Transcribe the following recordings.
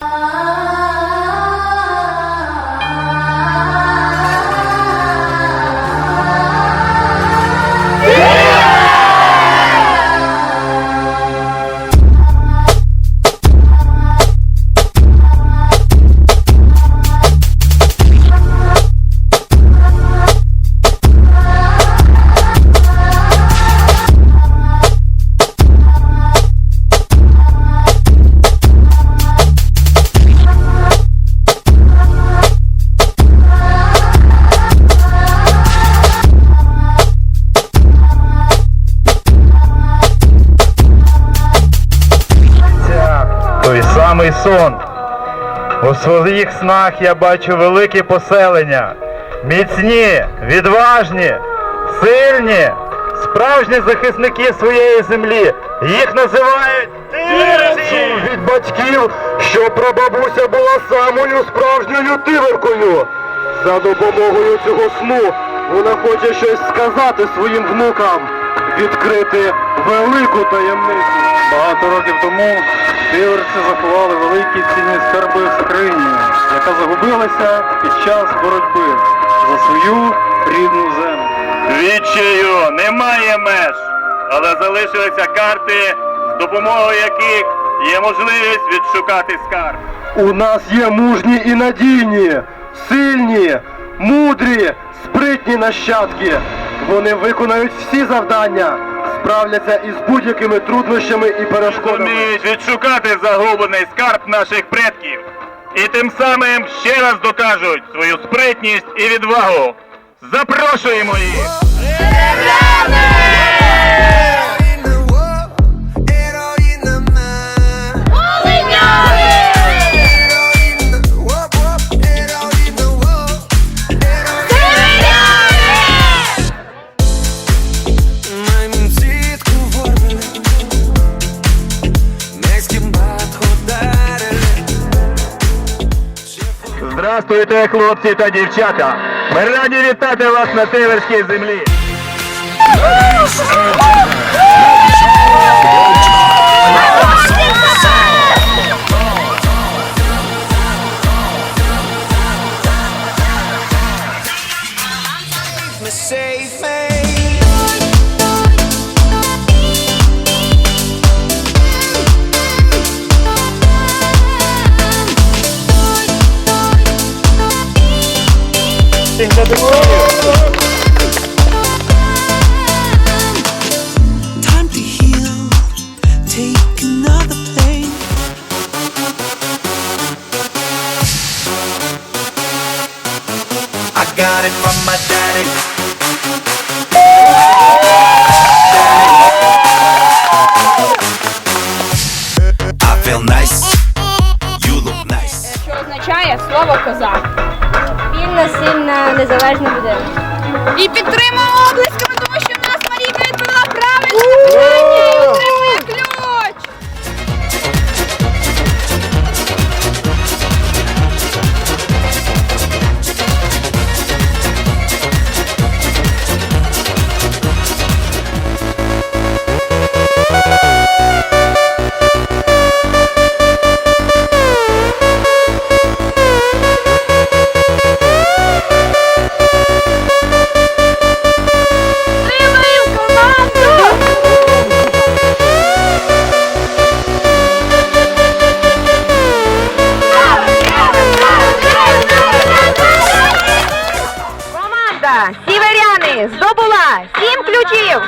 Uh... самий сон. У своїх снах я бачу великі поселення, міцні, відважні, сильні, справжні захисники своєї землі. Їх називають тирці! від батьків, що прабабуся була самою справжньою тиверкою. За допомогою цього сну вона хоче щось сказати своїм внукам, відкрити велику таємницю. Багато років тому тиверці заховали великі цінні скарби в скрині, яка загубилася під час боротьби за свою рідну землю. Відчаю немає меж, але залишилися карти, з допомогою яких є можливість відшукати скарб. У нас є мужні і надійні, сильні, мудрі, спритні нащадки. Вони виконають всі завдання, справляться із будь-якими труднощами і перешкодами. Вміють відшукати загублений скарб наших предків. І тим самим ще раз докажуть свою спритність і відвагу. Запрошуємо їх! Здравствуйте, хлопці та дівчата! Ми раді вітати вас на Тиверській землі! Time to heal Take another plane I got it from my daddy I feel nice. You look nice. що означає слово козак. Вільна, сильна, незалежна людина. І підтримуємо облисками, тому що в нас Марійка відповіла правильно Команда Сіверяни здобула сім ключів.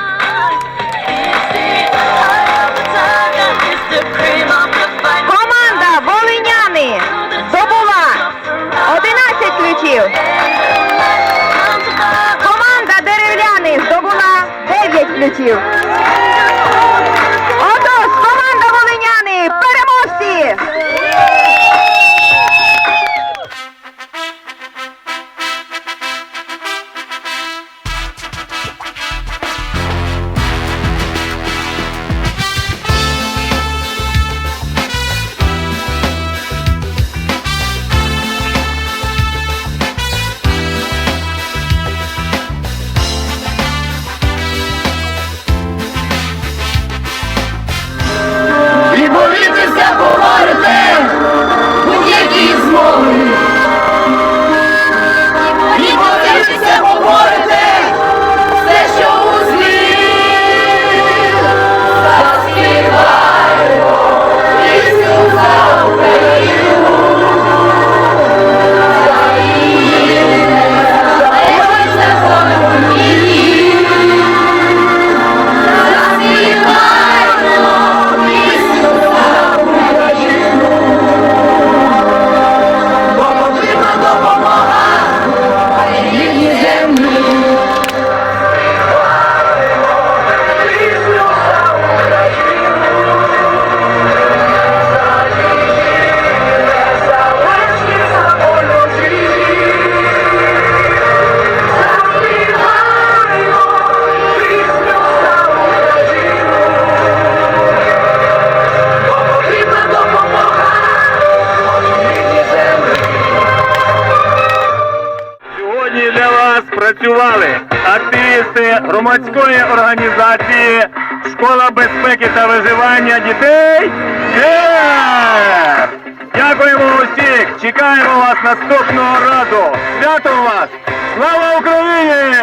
сьогодні для вас працювали активісти громадської організації Школа безпеки та виживання дітей. Yeah! Дякуємо усіх! Чекаємо вас наступного разу! Свято вас! Слава Україні!